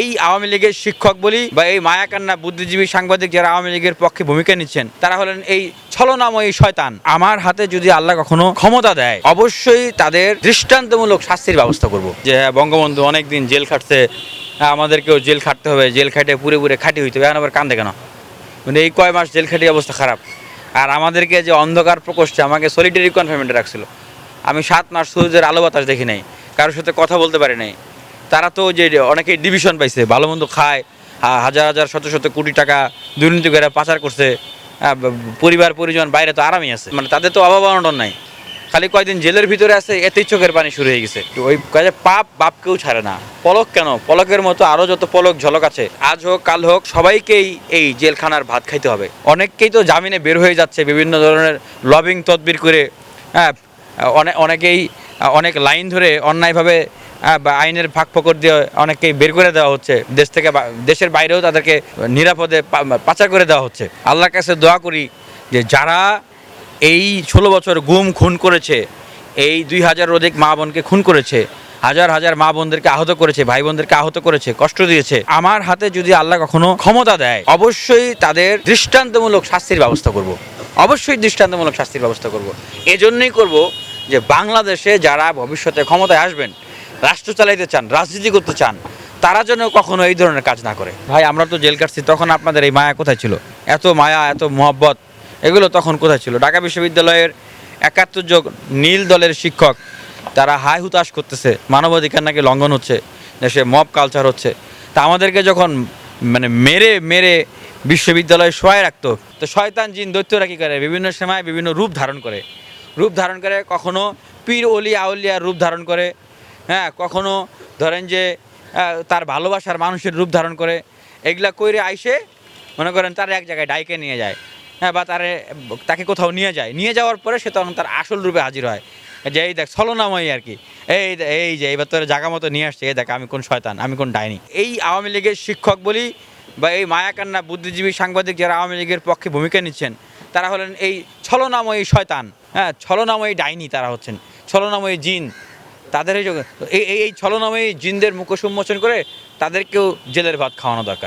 এই আওয়ামী লীগের শিক্ষক বলি বা এই মায়াকান্না বুদ্ধিজীবী সাংবাদিক যারা আওয়ামী লীগের পক্ষে ভূমিকা নিচ্ছেন তারা হলেন এই ছলনাময়ী শয়তান। আমার হাতে যদি আল্লাহ কখনো ক্ষমতা দেয় অবশ্যই তাদের দৃষ্টান্তমূলক শাস্তির ব্যবস্থা করব। যে হ্যাঁ বঙ্গবন্ধু অনেকদিন জেল খাটছে হ্যাঁ, আমাদেরকেও জেল খাটতে হবে জেল খাটে পুরে পুরে খাটি হইতে হবে এখন আবার কান্দে কেন? মানে এই কয় মাস জেল খাটি অবস্থা খারাপ। আর আমাদেরকে যে অন্ধকার প্রকোষ্ঠে আমাকে সলিটারি কনফার্মেন্টে রাখছিল। আমি সাত মাস সূর্যের আলো বাতাস দেখি নাই কারোর সাথে কথা বলতে পারি নাই। তারা তো যে অনেকে ডিভিশন পাইছে, ভালো মন্দ খায় হাজার হাজার, শত শত কোটি টাকা দুর্নীতি করে পাচার করছে পরিবার, পরিজন, বাইরে তো আরামই আছে। মানে তাদের তো অভাব অনটন নাই। খালি কয়দিন জেলের ভিতরে আছে এতেই চোখের পানি শুরু হয়ে গেছে। ওই কাজে পাপ, বাপ কেউ ছাড়ে না। পলক কেন? পলকের মতো আরও যত পলক, ঝলক আছে, আজ হোক, কাল হোক, সবাইকেই এই জেলখানার ভাত খাইতে হবে। অনেককেই তো জামিনে বের হয়ে যাচ্ছে, বিভিন্ন ধরনের লবিং তদবির করে হ্যাঁ অনেক অনেকেই, অনেক লাইন ধরে অন্যায়ভাবে বা আইনের ফাঁক ফকর দিয়ে অনেককেই বের করে দেওয়া হচ্ছে দেশ থেকে দেশের বাইরেও তাদেরকে নিরাপদে পাচার করে দেওয়া হচ্ছে আল্লাহর কাছে দোয়া করি যে যারা এই ষোলো বছর গুম, খুন করেছে, এই দুই হাজার অধিক মা বোনকে খুন করেছে, হাজার হাজার মা বোনদেরকে আহত করেছে, ভাই বোনদেরকে আহত করেছে, কষ্ট দিয়েছে, আমার হাতে যদি আল্লাহ কখনো ক্ষমতা দেয়, অবশ্যই তাদের দৃষ্টান্তমূলক শাস্তির ব্যবস্থা করব। অবশ্যই দৃষ্টান্তমূলক শাস্তির ব্যবস্থা করব। এজন্যই করব যে বাংলাদেশে যারা ভবিষ্যতে ক্ষমতায় আসবেন রাষ্ট্র চালাইতে চান, রাজনীতি করতে চান, তারা যেন কখনো এই ধরনের কাজ না করে। ভাই, আমরা তো জেল কাটছি, তখন আপনাদের এই মায়া কোথায় ছিল? এত মায়া, এত মোহব্বত, এগুলো তখন কোথায় ছিল? ঢাকা বিশ্ববিদ্যালয়ের একাত্তর জন নীল দলের শিক্ষক, তারা হাই হুতাশ করতেছে, মানবাধিকার নাকি লঙ্ঘন হচ্ছে দেশে মব কালচার হচ্ছে। তা আমাদেরকে যখন মানে মেরে মেরে বিশ্ববিদ্যালয়ে শোয়ায় রাখতো, তো শয়তান জিন দৈত্যরা কী করে? বিভিন্ন সময় বিভিন্ন রূপ ধারণ করে। রূপ ধারণ করে কখনো পীর অলি আউলিয়ার রূপ ধারণ করে হ্যাঁ কখনো ধরেন যে তার ভালোবাসার মানুষের রূপ ধারণ করে এগুলা কইরে আইসে, মনে করেন তার এক জায়গায় ডাইকে নিয়ে যায় হ্যাঁ বা তারে তাকে কোথাও নিয়ে যায়। নিয়ে যাওয়ার পরে সে তখন তার আসল রূপে হাজির হয়। যে এই দেখ, ছলনাময়ী আর কি। এই এই যে, এবার তোর জায়গা মতো নিয়ে আসছে, এই দেখ, আমি কোন শয়তান, আমি কোন ডাইনি। এই আওয়ামী লীগের শিক্ষক বলি, বা এই মায়াকান্না বুদ্ধিজীবী সাংবাদিক যারা আওয়ামী লীগের পক্ষে ভূমিকা নিচ্ছেন, তারা হলেন এই ছলনাময়ী শয়তান হ্যাঁ ছলনাময়ী ডাইনি তারা হচ্ছেন, ছলনাময়ী জিন। তাদের এই এই ছলনাময়ী জিনদের মুখোশ উন্মোচন করে তাদেরকেও জেলের ভাত খাওয়ানো দরকার।